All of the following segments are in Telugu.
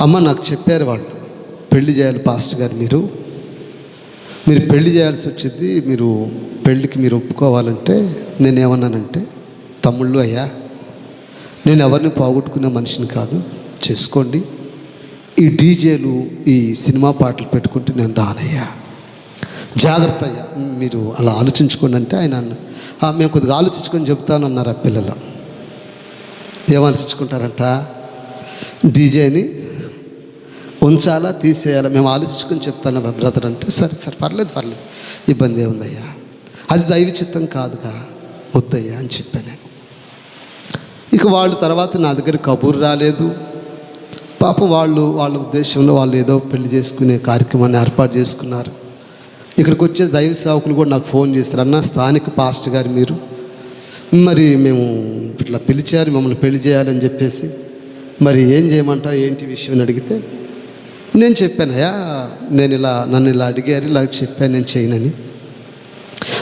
అమ్మ నాకు చెప్పారు వాళ్ళు పెళ్ళి చేయాలి పాస్టర్ గారు మీరు. మీరు పెళ్ళి చేయాల్సి వచ్చింది మీరు పెళ్ళికి మీరు ఒప్పుకోవాలంటే నేను ఏమన్నానంటే తమ్ముళ్ళు అయ్యా నేను ఎవరిని పోగొట్టుకునే మనిషిని కాదు చేసుకోండి. ఈ డీజేలు ఈ సినిమా పాటలు పెట్టుకుంటే నేను రానయ్యా. జాగ్రత్త అయ్యా మీరు అలా ఆలోచించుకోండి అంటే ఆయన అన్న- మేము కొద్దిగా ఆలోచించుకొని చెప్తానన్నారు ఆ పిల్లలు. ఏమాలోచించుకుంటారంట డీజేని ఉంచాలా తీసేయాలా? మేము ఆలోచించుకొని చెప్తాను బ్రదర్ అంటే సరే సరే పర్లేదు పర్లేదు. ఇబ్బంది ఏముందయ్యా? అది దైవ చిత్తం కాదుగా వద్దయ్యా అని చెప్పాను ఇక వాళ్ళు తర్వాత నా దగ్గర కబూర్ రాలేదు. పాపం వాళ్ళు వాళ్ళ ఉద్దేశంలో వాళ్ళు ఏదో పెళ్ళి చేసుకునే కార్యక్రమాన్ని ఏర్పాటు చేసుకున్నారు. ఇక్కడికి వచ్చే దైవ సేవకులు కూడా నాకు ఫోన్ చేస్తారు అన్న స్థానిక పాస్టర్ గారు మీరు. మరి మేము ఇట్లా పిలిచారు మమ్మల్ని పెళ్ళి చేయాలని చెప్పేసి. మరి ఏం చేయమంటావు? ఏంటి విషయం? అని అడిగితే నేను చెప్పానయ్యా నేను ఇలా నన్ను ఇలా అడిగారు ఇలా చెప్పాను నేను చేయనని.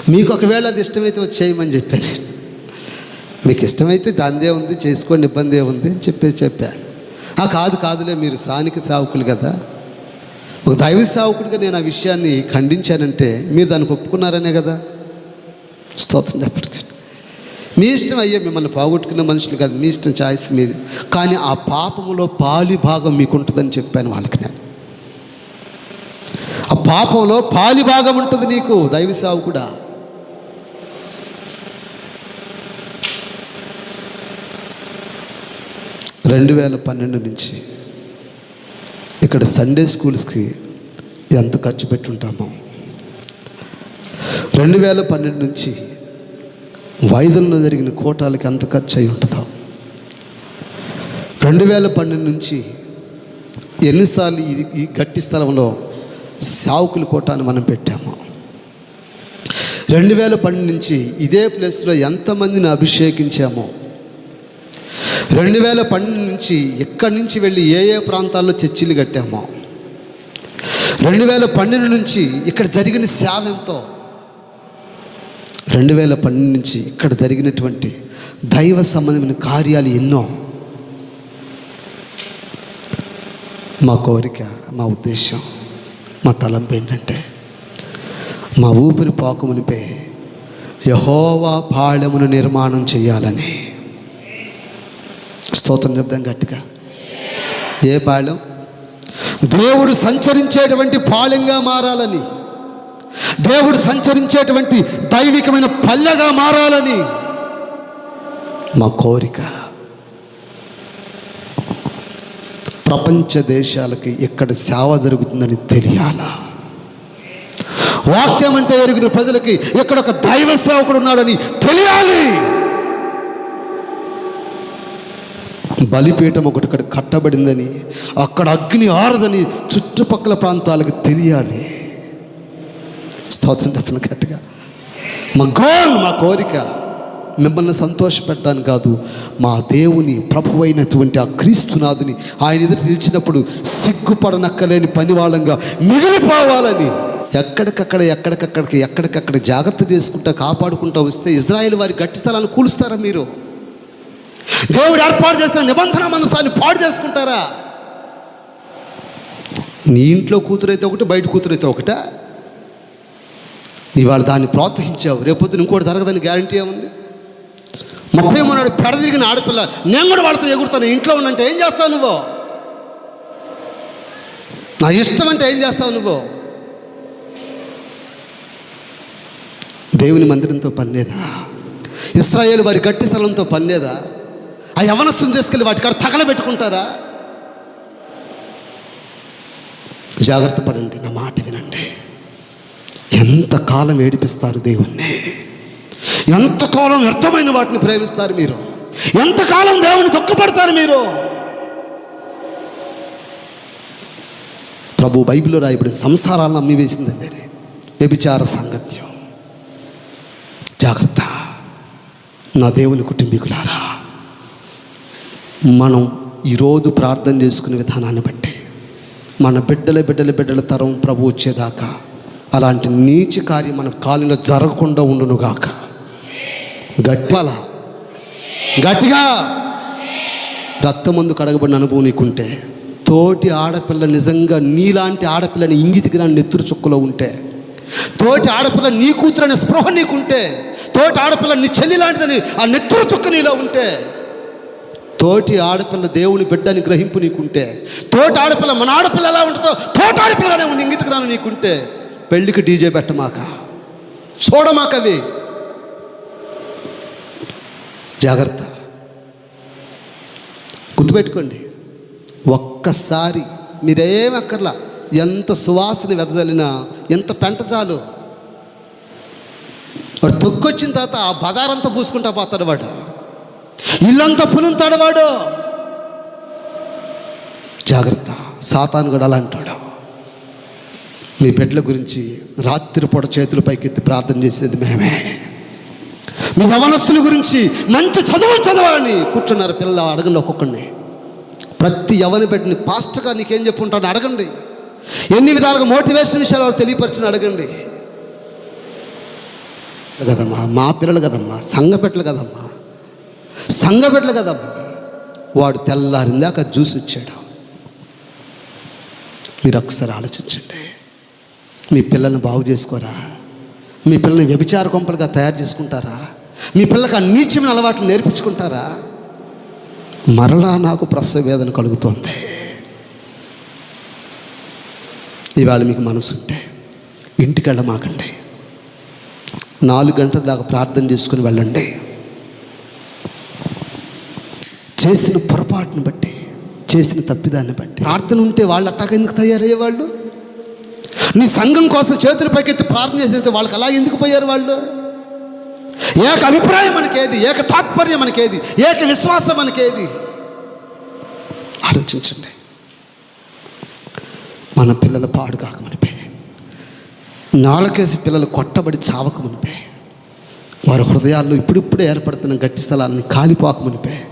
మీకు ఒకవేళ అది ఇష్టమైతే వచ్చి చేయమని చెప్పాను. మీకు ఇష్టమైతే దాందే ఉంది చేసుకోండి ఇబ్బంది ఉంది అని చెప్పేసి చెప్పాను. ఆ కాదు కాదులే మీరు స్థానిక సేవకులు కదా. ఒక దైవ సేవకుడిగా నేను ఆ విషయాన్ని ఖండించానంటే మీరు దానికి ఒప్పుకున్నారనే కదా. స్తోత్రం చెప్పండి. మీ ఇష్టం అయ్యే మిమ్మల్ని పోగొట్టుకున్న మనుషులు కాదు మీ ఇష్టం ఛాయిస్ మీది. కానీ ఆ పాపములో పాలి భాగం మీకు ఉంటుందని చెప్పాను వాళ్ళకి నేను. పాపంలో పాలి భాగం ఉంటుంది నీకు దైవ కూడా. రెండు వేల పన్నెండు నుంచి ఇక్కడ సండే స్కూల్స్కి ఎంత ఖర్చు పెట్టుంటామో. రెండు వేల పన్నెండు నుంచి వైద్యంలో జరిగిన కోటాలకి ఎంత ఖర్చు అయి ఉంటుందో. రెండు వేల పన్నెండు నుంచి ఎన్నిసార్లు ఈ గట్టి స్థలంలో సావుకుల కోటాన్ని మనం పెట్టాము. రెండు వేల పన్నెండు నుంచి ఇదే ప్లేస్లో ఎంతమందిని అభిషేకించామో? రెండు వేల పన్నెండు నుంచి ఎక్కడి నుంచి వెళ్ళి ఏ ఏ ప్రాంతాల్లో చర్చిలు కట్టామో? రెండు వేల పన్నెండు నుంచి ఇక్కడ జరిగిన సేవ ఎంతో? రెండు వేల పన్నెండు నుంచి ఇక్కడ జరిగినటువంటి దైవ సంబంధమైన కార్యాలు ఎన్నో? మా కోరిక మా ఉద్దేశం. మా తలంపు ఏంటంటే మా ఊపిరి పోకమునిపే యహోవా పాళెమును నిర్మాణం చేయాలని. స్తోత్రం చెప్దాం గట్టిగా. ఏ పాళెం దేవుడు సంచరించేటువంటి పాళెంగా మారాలని. దేవుడు సంచరించేటువంటి దైవికమైన పల్లెగా మారాలని. మా కోరిక. ప్రపంచ దేశాలకి ఎక్కడ సేవ జరుగుతుందని తెలియాలా? వాక్యం అంటే ఎరిగిన ప్రజలకి ఇక్కడ ఒక దైవ సేవకుడు ఉన్నాడని తెలియాలి. బలిపీఠం ఒకటి ఇక్కడ కట్టబడిందని అక్కడ అగ్ని ఆరదని చుట్టుపక్కల ప్రాంతాలకు తెలియాలి. స్తోత్రం చెప్పిన గట్టిగా. మా గోల్ మా కోరిక. మిమ్మల్ని సంతోషపెట్టడానికి కాదు మా దేవుని ప్రభు అయినటువంటి ఆ క్రీస్తునాథుని ఆయన ఎదురు నిలిచినప్పుడు సిగ్గుపడనక్కలేని పని వాళ్ళంగా మిగిలిపోవాలని ఎక్కడికక్కడ ఎక్కడికక్కడికి ఎక్కడికక్కడ జాగ్రత్త చేసుకుంటా కాపాడుకుంటా వస్తే ఇజ్రాయెల్ వారి గట్టి స్థలాన్ని కూలుస్తారా మీరు? దేవుడు ఏర్పాటు చేసిన నిబంధన మనసాన్ని పాడు చేసుకుంటారా? నీ ఇంట్లో కూతురైతే ఒకటి బయట కూతురైతే ఒకటా? ఇవాళ దాన్ని ప్రోత్సహించావు రేపొద్దున ఇంకోటి జరగదని గ్యారంటీ ఏముంది? ముప్పై మూడు పెడ తిరిగిన ఆడపిల్ల నేను కూడా వాడితో ఎగురుతాను ఇంట్లో ఉన్నంటే ఏం చేస్తావు నువ్వు? నా ఇష్టం అంటే ఏం చేస్తావు నువ్వు? దేవుని మందిరంతో పని లేదా ఇస్రాయేల్ వారి గట్టి స్థలంతో పని లేదా ఆ యవనస్తుని తీసుకెళ్ళి వాటి కాడ తగలబెట్టుకుంటారా? జాగ్రత్త పడండి నా మాట వినండి. ఎంతకాలం ఏడిపిస్తారు దేవుణ్ణి? ఎంతకాలం వ్యర్థమైన వాటిని ప్రేమిస్తారు మీరు? ఎంతకాలం దేవుని దుఃఖపడతారు మీరు? ప్రభు బైబిల్లో రాయబడి సంసారాలను అమ్మివేసింది వ్యభిచార సాంగత్యం. జాగ్రత్త. నా దేవుని కుటుంబీకులారా మనం ఈరోజు ప్రార్థన చేసుకునే విధానాన్ని బట్టి మన బిడ్డల బిడ్డల బిడ్డల తరం ప్రభు వచ్చేదాకా అలాంటి నీచ కార్యం మన కాలంలో జరగకుండా ఉండునుగాక. గట్టిల గట్టిగా. రక్తమందు కడగబడిన అనుభవం నీకుంటే తోటి ఆడపిల్ల నిజంగా నీలాంటి ఆడపిల్లని ఇంగితికి నా నెత్తురు చుక్కలో ఉంటే తోటి ఆడపిల్ల నీ కూతురనే స్పృహ నీకుంటే తోటి ఆడపిల్ల నీ చెల్లి లాంటిదని ఆ నెత్తురు చుక్క నీలో ఉంటే తోటి ఆడపిల్ల దేవుని బిడ్డని గ్రహింపు నీకుంటే తోటి ఆడపిల్ల మన ఆడపిల్ల ఎలా ఉంటుందో తోటి ఆడపిల్లగానే ఇంగితికి రాను నీకుంటే పెళ్ళికి డీజే పెట్టమాక. చూడమాకవి జాగ్రత్త. గుర్తుపెట్టుకోండి ఒక్కసారి మీరేం అక్కర్లా ఎంత సువాసన వెదజల్లినా ఎంత పెంట చాలు. వాడు తొక్కొచ్చిన తర్వాత ఆ బజారంతా పూసుకుంటా పోతాడు వాడు. ఇల్లంతా పులుంతాడు వాడు. జాగ్రత్త సాతాను కూడా అలా అంటాడు. మీ బిడ్డల గురించి రాత్రిపూట చేతుల పైకెత్తి ప్రార్థన చేసేది మేమే. మీ యవనస్తుల గురించి మంచి చదువులు చదవాలని కూర్చున్నారు పిల్లలు అడగండి ఒక్కొక్కడిని. ప్రతి యవని పెట్టిన పాస్ట్గా నీకేం చెప్పుంటాను అడగండి. ఎన్ని విధాలుగా మోటివేషన్ విషయాలు వాళ్ళు తెలియపరిచిన అడగండి. కదమ్మా మా పిల్లలు కదమ్మా సంఘపెట్టలు కదమ్మా సంఘపెట్టలు కదమ్మా. వాడు తెల్లారిందాక జ్యూస్ ఇచ్చాడు. మీరు ఒకసారి ఆలోచించండి. మీ పిల్లల్ని బాగు చేసుకోరా? మీ పిల్లల్ని వ్యభిచార కొంపలుగా తయారు చేసుకుంటారా? మీ పిల్లలకు ఆ నీచమైన అలవాట్లు నేర్పించుకుంటారా? మరలా నాకు ప్రసవ వేదన కలుగుతోంది. ఇవాళ మీకు మనసుంటే ఇంటికి వెళ్ళమాకండి నాలుగు గంటల దాకా ప్రార్థన చేసుకుని వెళ్ళండి. చేసిన పొరపాటును బట్టి చేసిన తప్పిదాన్ని బట్టి. ప్రార్థన ఉంటే వాళ్ళు అట్టాక ఎందుకు తయారయ్యే వాళ్ళు? నీ సంఘం కోసం చేతుల పైకెత్తి ప్రార్థన చేసినంత వాళ్ళకి అలా ఎందుకు పోయారు వాళ్ళు? ఏక అభిప్రాయం మనకేది ఏక తాత్పర్యం మనకేది ఏక విశ్వాసం మనకేది? ఆలోచించండి. మన పిల్లలు పాడు కాకమనిపే నాలుకేసి పిల్లలు కొట్టబడి చావకమనిపే వారి హృదయాల్లో ఇప్పుడిప్పుడే ఏర్పడుతున్న గట్టి స్థలాన్ని కాలిపోకమనిపే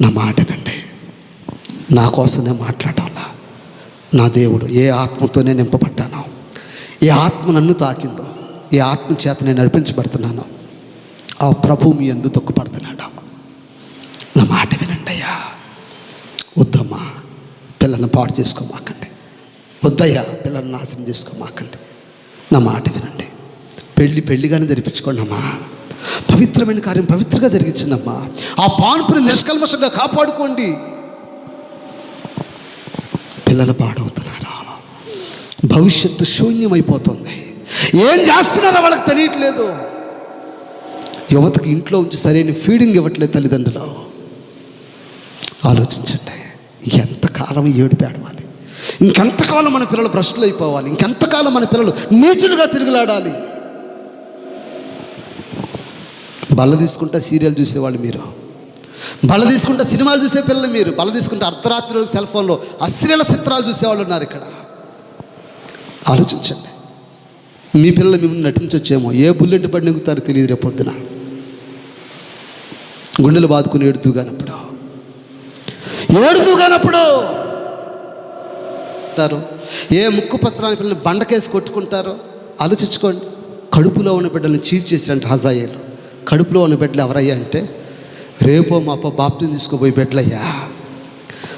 నా మాటనండి. నా కోసం నేను మాట్లాడాలా? నా దేవుడు ఏ ఆత్మతోనే నింపబడ్డానో? ఏ ఆత్మ నన్ను తాకిందో? ఏ ఆత్మ చేత నేను నడిపించబడుతున్నానో ఆ ప్రభు మీ ఎందు తొక్కుపడుతున్నాడు? నా మాట వినండి అయ్యా. వద్దమ్మా పిల్లల్ని పాడు చేసుకోమాకండి. వద్దయ్యా పిల్లల్ని నాశనం చేసుకోమాకండి. నా మాట వినండి. పెళ్ళి పెళ్ళిగానే జరిపించుకోండి అమ్మా. పవిత్రమైన కార్యం పవిత్రంగా జరిగించిందమ్మా ఆ పాన్పుని నిష్కల్మషంగా కాపాడుకోండి. పిల్లలు పాడవుతున్నారా? భవిష్యత్తు శూన్యమైపోతుంది. ఏం చేస్తున్నారో వాళ్ళకి తెలియట్లేదు. యువతకు ఇంట్లో ఉంచి సరైన ఫీడింగ్ ఇవ్వట్లేదు తల్లిదండ్రులు. ఆలోచించండి. ఎంతకాలం ఏడుపు ఏడవాలి ఇంకెంతకాలం మన పిల్లలు భ్రష్టులు అయిపోవాలి. ఇంకెంతకాలం మన పిల్లలు నీచులుగా తిరుగులాడాలి. బల్ల తీసుకుంటే సీరియల్ చూసేవాళ్ళు మీరు. బల్ల తీసుకుంటే సినిమాలు చూసే పిల్లలు మీరు. బల్ల తీసుకుంటే అర్ధరాత్రి సెల్ ఫోన్లో అశ్లీల చిత్రాలు చూసేవాళ్ళు ఉన్నారు ఇక్కడ. ఆలోచించండి. మీ పిల్లలు మీ ముందు నటించొచ్చేమో. ఏ బుల్లెట్ పడి నెగుతారో తెలియదు రేపు పొద్దున. గుండెలు బాదుకుని ఏడుతూగానప్పుడు ఏడుతూగానప్పుడు అంటారు ఏ ముక్కు పత్రాన్ని పిల్లలు బండకేసి కొట్టుకుంటారో ఆలోచించుకోండి. కడుపులో ఉన్న బిడ్డలను చీట్ చేసిరంట హజాయేలు. కడుపులో ఉన్న బిడ్డలు ఎవరయ్యా అంటే రేపో మాపో బాప్తిని తీసుకుపోయి బిడ్డలయ్యా.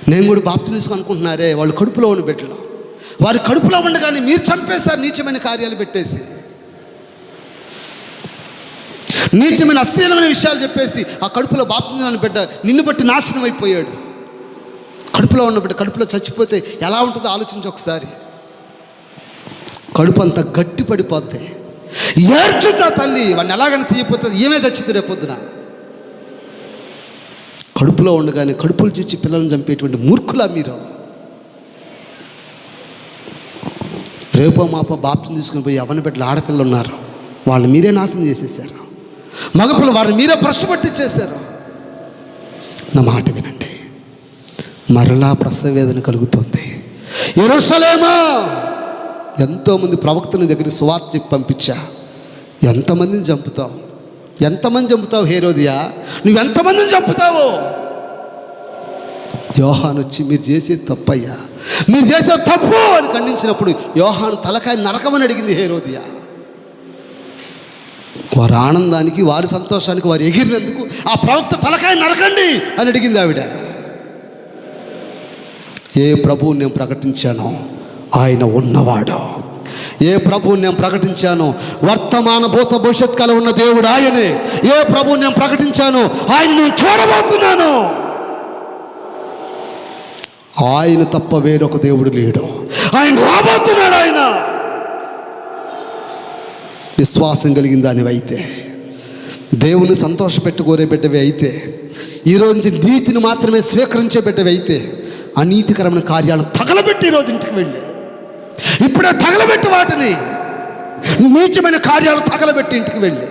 నేను కూడా బాప్తి తీసుకునుకుంటున్నారే వాళ్ళు కడుపులో ఉన్న బిడ్డలు. వారి కడుపులో ఉండగానే మీరు చంపేశారు నీచమైన కార్యాలు పెట్టేసి. నీచమైన అశ్లీలమైన విషయాలు చెప్పేసి ఆ కడుపులో బాప్తిని బిడ్డ నిన్ను బట్టి నాశనం అయిపోయాడు. కడుపులో ఉన్న బిడ్డ కడుపులో చచ్చిపోతే ఎలా ఉంటుందో ఆలోచించి ఒకసారి. కడుపు అంతా గట్టి పడిపోద్ది. ఏడ్చుతా తల్లి వాడిని ఎలాగైనా తీయపోతుంది ఏమే చచ్చింది రేపొద్దున కడుపులో ఉండగానే కడుపులు చూచి పిల్లల్ని చంపేటువంటి మూర్ఖులా మీరు. రేపో మాపో బాప్తిని తీసుకుని పోయి అవన్న బిడ్డలు ఆడపిల్లలు ఉన్నారు. వాళ్ళు మీరే నాశనం చేసేసారు. మగపిల్లలు వారిని మీరే ప్రశ్నపట్టి చేశారు. నా మాట వినండి. మరలా ప్రసవేదన కలుగుతుంది. ఎరుసలేమా ఎంతోమంది ప్రవక్తల దగ్గర సువార్త చెప్పి పంపించా. ఎంతమందిని చంపుతావు? ఎంతమంది చంపుతావు హేరోదియా? నువ్వు ఎంతమందిని చంపుతావు? యోహాన్ వచ్చి మీరు చేసేది తప్పయ్యా. మీరు చేసే తప్పు అని ఖండించినప్పుడు యోహాను తలకాయ నరకమని అడిగింది హేరోదియా. వారి ఆనందానికి వారి సంతోషానికి వారు ఎగిరినందుకు ఆ ప్రవక్త తలకాయ నరకండి అని అడిగింది ఆవిడ. ఏ ప్రభువుని నేను ప్రకటించానో ఆయన ఉన్నవాడు. ఏ ప్రభువుని నేను ప్రకటించానో వర్తమాన భూత భవిష్యత్ కాలం ఉన్న దేవుడు ఆయనే. ఏ ప్రభువు నేను ప్రకటించానో ఆయన నేను చూడబోతున్నాను. ఆయన తప్ప వేరొక దేవుడు లేడు. ఆయన రాబోతున్నాడు ఆయన. విశ్వాసం కలిగిన దానివి అయితే. దేవుని సంతోషపెట్టుకోరే బిడ్డవి అయితే. ఈరోజు నుంచి నీతిని మాత్రమే స్వీకరించే బిడ్డవి అయితే. అనీతికరమైన కార్యాలను తగలబెట్టి ఈరోజు ఇంటికి వెళ్ళి. ఇప్పుడే తగలబెట్టి వాటిని. నీచమైన కార్యాలు తగలబెట్టి ఇంటికి వెళ్ళి.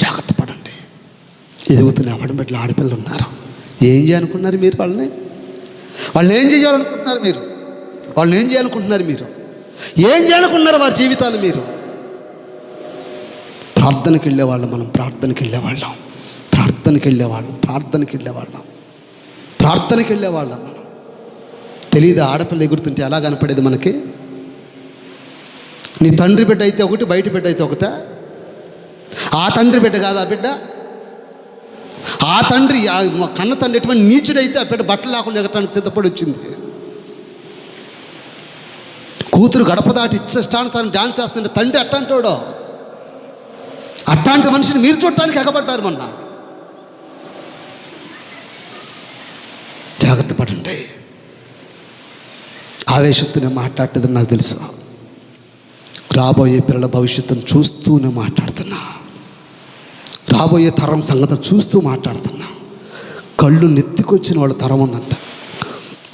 జాగ్రత్త పడండి. ఎదుగుతున్న అవడం బిడ్డలు ఆడపిల్లలు ఉన్నారు? ఏం చేయాలనుకున్నారు మీరు వాళ్ళని? వాళ్ళు ఏం చేయాలనుకుంటున్నారు మీరు? వాళ్ళు ఏం చేయాలనుకుంటున్నారు మీరు? ఏం చేయనుకున్నారు వారి జీవితాలు మీరు? ప్రార్థనకి వెళ్ళేవాళ్ళం మనం ప్రార్థనకి వెళ్ళేవాళ్ళం. ప్రార్థనకి వెళ్ళేవాళ్ళం ప్రార్థనకి వెళ్ళేవాళ్ళం. ప్రార్థనకి వెళ్ళేవాళ్ళం మనం. తెలియదు ఆడపిల్ల ఎగురుతుంటే ఎలా కనపడేది మనకి? నీ తండ్రి బిడ్డ అయితే ఒకటి బయట బిడ్డ అయితే ఒకట? ఆ తండ్రి బిడ్డ కాదు ఆ బిడ్డ? ఆ తండ్రి కన్న తండ్రి ఎటువంటి నీచుడైతే ఆ బిడ్డ బట్టలు లేకుండా ఎగటానికి సిద్ధపడి వచ్చింది. కూతురు గడప దాటి ఇష్టానుసారం డాన్స్ చేస్తుంటే తండ్రి అట్టంటాడు. అట్టాంటి మనిషిని మీరు చూడటానికి ఎగబడ్డారు మొన్న. జాగ్రత్త పడండి. ఆవేశంతోనే నేను మాట్లాడేది నాకు తెలుసు. రాబోయే పిల్లల భవిష్యత్తును చూస్తూనే మాట్లాడుతున్నా. రాబోయే తరం సంగతి చూస్తూ మాట్లాడుతున్నా. కళ్ళు నెత్తికొచ్చిన వాళ్ళ తరం ఉందంట.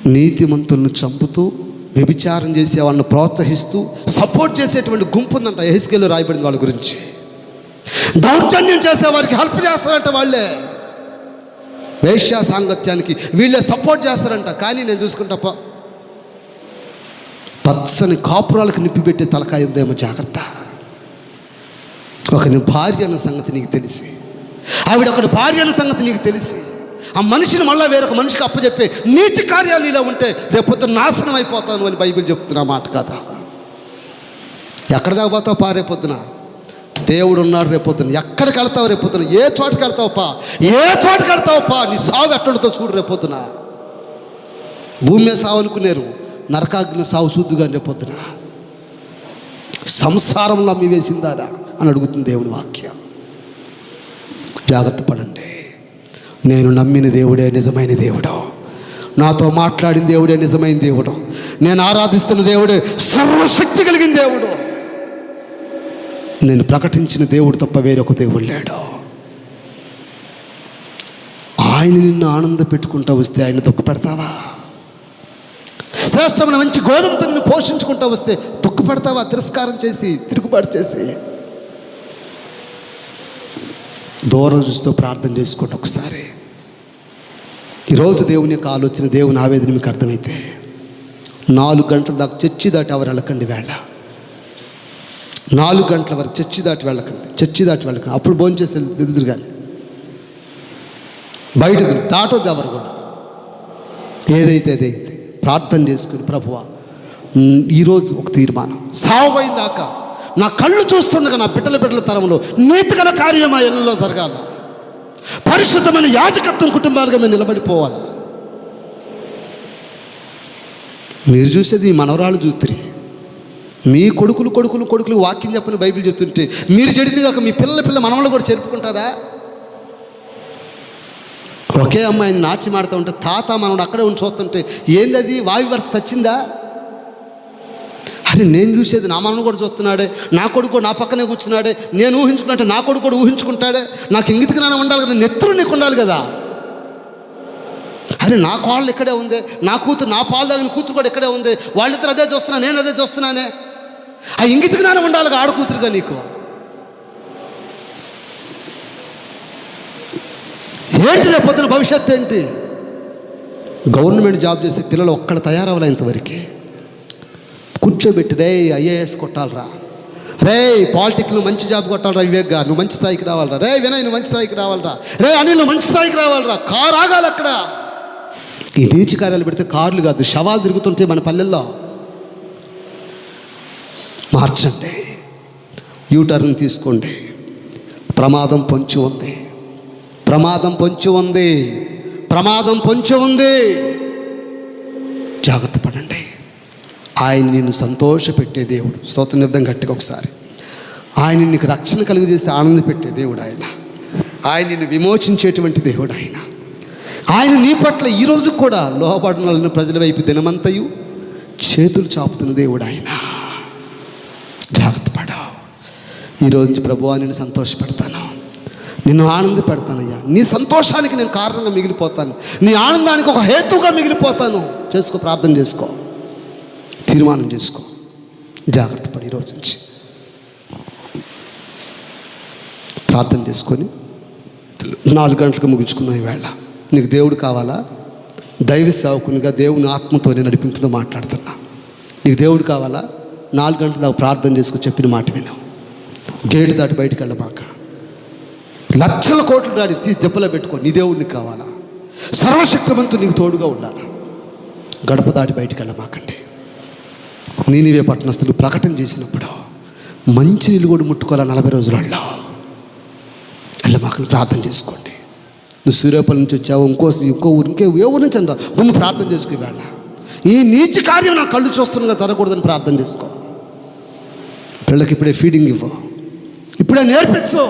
నీతిమంతులను చంపుతూ వ్యభిచారం చేసే వాళ్ళని ప్రోత్సహిస్తూ సపోర్ట్ చేసేటువంటి గుంపు ఉందంట ఎహెస్కేలో రాయబడింది వాళ్ళ గురించి. దౌర్జన్యం చేసే వారికి హెల్ప్ చేస్తారంట వాళ్ళే. వేశ్యా సాంగత్యానికి వీళ్ళే సపోర్ట్ చేస్తారంట. కానీ నేను చూసుకుంటా పచ్చని కాపురాలకు నిప్పిపెట్టే తలకాయ ఉందేమో జాగ్రత్త. ఒక భార్య అన్న సంగతి నీకు తెలిసి ఆవిడ ఒకటి భార్య అన్న సంగతి నీకు తెలిసి ఆ మనిషిని మళ్ళీ వేరొక మనిషికి అప్పచెప్పే నీతి కార్యాలు ఇలా ఉంటే రేపొద్దు నాశనం అయిపోతాను అని బైబిల్ చెప్తున్నా మాట కదా ఎక్కడ దాకా పోతావు పా రేపొద్దున దేవుడు ఉన్నాడు రేపొద్దున ఎక్కడికి వెళ్తావు రేపొద్దున ఏ చోటుకి వెళ్తావు పా? ఏ చోటుకి వెళ్తావు పా? నీ సావు ఎట్టడితో చూడు రేపొద్దున భూమి మీద సావు అనుకున్నారు నరకాగ్ని సావు శుద్ధిగా రేపొద్దున సంసారంలో అమ్మి వేసిందారా? అని అడుగుతుంది దేవుని వాక్యం. జాగ్రత్త పడండి. నేను నమ్మిన దేవుడే నిజమైన దేవుడు. నాతో మాట్లాడిన దేవుడే నిజమైన దేవుడు. నేను ఆరాధిస్తున్న దేవుడే సర్వశక్తి కలిగిన దేవుడు. నేను ప్రకటించిన దేవుడు తప్ప వేరొక దేవుడు లేడు. ఆయన నిన్ను ఆనంద పెట్టుకుంటా వస్తే ఆయన తొక్కు పెడతావా? శ్రేష్టమైన మంచి గోధుమ నిన్ను పోషించుకుంటా వస్తే దుఃఖ పెడతావా? తిరస్కారం చేసి తిరుగుబాటు చేసి. దూరం చూస్తూ ప్రార్థన చేసుకోండి ఒకసారి. ఈరోజు దేవుని యొక్క ఆలోచన దేవుని ఆవేదన మీకు అర్థమైతే నాలుగు గంటల దాకా చర్చి దాటి ఎవరు వెళ్ళకండి వేళ. నాలుగు గంటల వరకు చర్చి దాటి వెళ్ళకండి చర్చి దాటి వెళ్ళకండి. అప్పుడు భోంచేసి చేసి ఎదురు కానీ. బయటకు దాటొద్దు ఎవరు కూడా. ఏదైతే అదైతే ప్రార్థన చేసుకుని ప్రభువ ఈరోజు ఒక తీర్మానం. సావపోయిన నా కళ్ళు చూస్తుండగా నా బిడ్డల బిడ్డల తరంలో నీతిగల కార్యం మా ఇళ్ళలో జరగాలి. పరిశుద్ధమైన యాజకత్వం కుటుంబాలుగా మేము నిలబడిపోవాలి. మీరు చూసేది మీ మనవరాలు చూతురి. మీ కొడుకులు కొడుకులు కొడుకులు వాక్యం చెప్పని బైబిల్ చెప్తుంటే మీరు చెడితే కాక మీ పిల్లల పిల్ల మనవలు కూడా చెరుపుకుంటారా? ఒకే అమ్మాయిని నాట్యం ఆడుతూ ఉంటే తాత మనవడు అక్కడే ఉండి చూస్తుంటే ఏంది అది వావి వరస సచ్చిందా? అరే నేను చూసేది నా మనను కూడా చూస్తున్నాడే నా కొడుకు కూడా నా పక్కనే కూర్చున్నాడే నేను ఊహించుకున్నట్టే నా కొడుకు కూడా ఊహించుకుంటాడే. నాకు ఇంగితికి నాన్న ఉండాలి కదా నెత్తురు నీకు ఉండాలి కదా. అరే నా కోళ్ళు ఇక్కడే ఉంది నా కూతురు నా పాలు తాగిన కూతురు కూడా ఇక్కడే ఉంది వాళ్ళిద్దరు అదే చూస్తున్నా నేను అదే చూస్తున్నానే. ఆ ఇంగితికి నాన్న ఉండాలి కదా ఆడ కూతురుగా నీకు. ఏంటి రేపొద్దున పొద్దున భవిష్యత్తు ఏంటి? గవర్నమెంట్ జాబ్ చేసే పిల్లలు ఒక్కడ తయారవ్వాలి ఇంతవరకు. కూర్చోబెట్టి రే ఐఏఎస్ కొట్టాలరా. రే పాలిటిక్లో మంచి జాబ్ కొట్టాలరా వివేక్గా. నువ్వు మంచి స్థాయికి రావాలరా. రే వినయ్ నువ్వు మంచి స్థాయికి రావాలరా. రే అనిల్ నువ్వు మంచి స్థాయికి రావాలరా. కారు ఆగాలి అక్కడ. ఈ నీచి కార్యాలు పెడితే కార్లు కాదు శవాలు తిరుగుతుంటే మన పల్లెల్లో. మార్చండి. యూటర్న్ తీసుకోండి. ప్రమాదం పొంచి ఉంది. ప్రమాదం పొంచి ఉంది. ప్రమాదం పొంచి ఉంది. జాగ్రత్త. ఆయన నిన్ను సంతోషపెట్టే దేవుడు. స్తోత్ర నిర్థం గట్టిగా ఒకసారి. ఆయన నీకు రక్షణ కలుగజేస్తే ఆనంద పెట్టే దేవుడు ఆయన. ఆయన నిన్ను విమోచించేటువంటి దేవుడు ఆయన. ఆయన నీ పట్ల ఈరోజు కూడా లోహపడిన ప్రజల వైపు దినమంతయు చేతులు చాపుతున్న దేవుడు ఆయన. జాగ్రత్త పడవు. ఈరోజు ప్రభువా నేను సంతోషపెడతాను. నిన్ను ఆనంద పెడతానయ్యా నీ సంతోషానికి నేను కారణంగా మిగిలిపోతాను. నీ ఆనందానికి ఒక హేతువుగా మిగిలిపోతాను. చేసుకో ప్రార్థన చేసుకో. తీర్మానం చేసుకో. జాగ్రత్త పడి ఈరోజు నుంచి. ప్రార్థన చేసుకొని నాలుగు గంటలకు ముగించుకుందాం ఈవేళ. నీకు దేవుడు కావాలా? దైవ సేవకునిగా దేవుని ఆత్మతో నేను నడిపింపుతో మాట్లాడుతున్నా. నీకు దేవుడు కావాలా? నాలుగు గంటలు దాకా ప్రార్థన చేసుకుని చెప్పిన మాట విను. గేటు దాటి బయటికి వెళ్ళమాక లక్షల కోట్లు దాడి తీసి దెబ్బలో పెట్టుకో. నీ దేవుడిని కావాలా? సర్వశక్తివంతు నీకు తోడుగా ఉండాలా? గడప దాటి బయటికి వెళ్ళమాకండి. నీనివే పట్టణస్థులు ప్రకటన చేసినప్పుడు మంచి నీళ్ళు కూడా ముట్టుకోవాలా నలభై రోజులలో మాకు ప్రార్థన చేసుకోండి. నువ్వు సూర్యాపల్లి నుంచి వచ్చావు ఇంకో ఇంకో ఊరు ఇంకే ఏ ఊరు నుంచి అంటావు ముందు ప్రార్థన చేసుకు వేళ ఈ నీచి కార్యం నా కళ్ళు చూస్తుండగా జరగకూడదని ప్రార్థన చేసుకో. పిల్లలకి ఇప్పుడే ఫీడింగ్ ఇవ్వు. ఇప్పుడే నేర్పించు.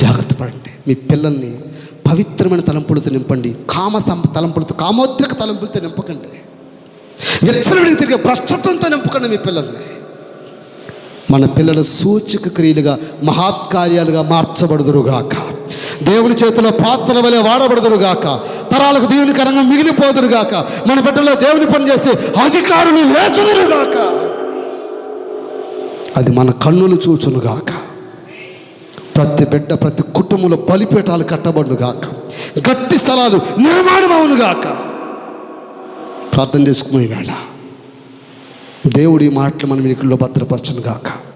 జాగ్రత్త పడండి. మీ పిల్లల్ని పవిత్రమైన తలంపులతో నింపండి. కామ తలంపులతో కామోద్రిక తలంపులతో నింపకండి. వ్యక్తులకి తిరిగే భ్రష్టత్వంతో నింపుకండి మీ పిల్లల్ని. మన పిల్లల సూచక క్రియలుగా మహాత్కార్యాలుగా మార్చబడుదురుగాక. దేవుని చేతిలో పాత్రల వలె వాడబడుదురుగాక. తరాలకు దేవుని కరంగా మిగిలిపోదురుగాక. మన బిడ్డలో దేవుని పని చేసి అధికారులు లేచుదురుగాక. అది మన కన్నులు చూచునుగాక. ప్రతి బిడ్డ ప్రతి కుటుంబంలో బలిపీఠాలు కట్టబడునుగాక. గట్టి స్థలాలు నిర్మాణం అవునుగాక ప్రార్థన చేసుకునే వేళ దేవుడి మాటలు మనం ఇక్కడిలో భద్రపరచునుగాక.